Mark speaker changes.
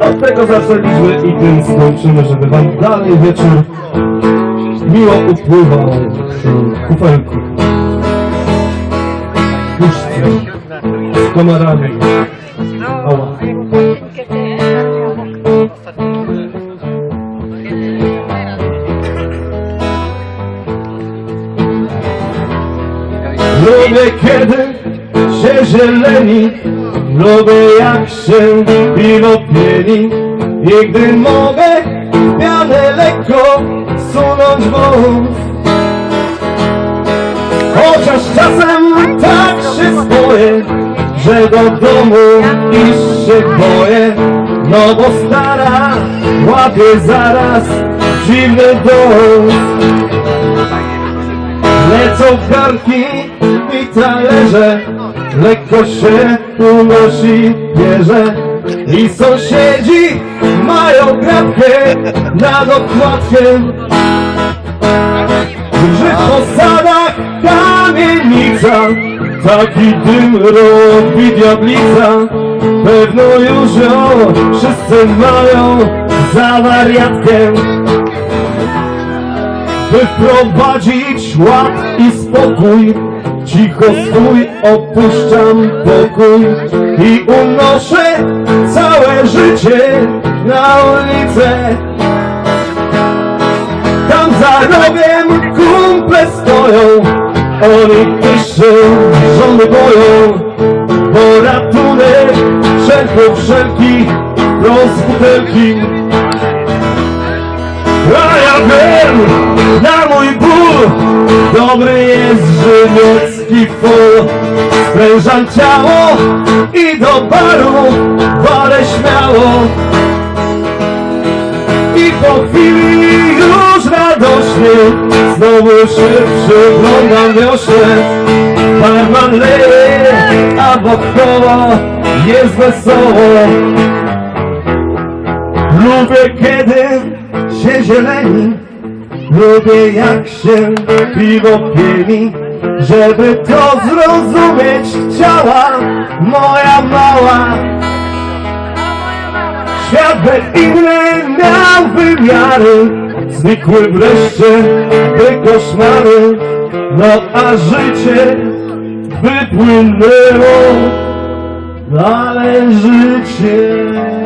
Speaker 1: Od tego zaczęliśmy i tym skończymy, żeby wam dalej wieczór miło upływał w kufelku. Puszczę z komarami. Ała. Lubię kiedy się zieleni Lubię jak się piwo pieni. I gdy mogę pianę lekko sunąć wąs Chociaż czasem tak się boję Że do domu iść się boję. No bo stara łapie zaraz dziwny dom Lecą karki i talerze Lekko się unosi bierze. I sąsiedzi mają grabkę nad okładkiem Że w posadach kamienica Taki dym robi diablica. Pewno już ją wszyscy mają za wariatkę by wprowadzić ład i spokój. Cicho swój opuszczam pokój i unoszę całe życie na ulicę. Tam za rogiem kumple stoją, oni się żony boją, bo ratunek wszelko wszelki prost butelki. A ja wiem, Dobry jest żywiecki fol Sprężam ciało i do baru Walę śmiało. I po chwili już radośnie Znowu się przyglądam wiośnie. Barman leje, a wokoło jest wesoło. Lubię kiedy się zieleni Lubię jak się piwo pieni Żeby to zrozumieć. Chciała moja mała. Świat by inny miał wymiary. Znikły wreszcie by koszmary. No a życie wypłynęło. Ale życie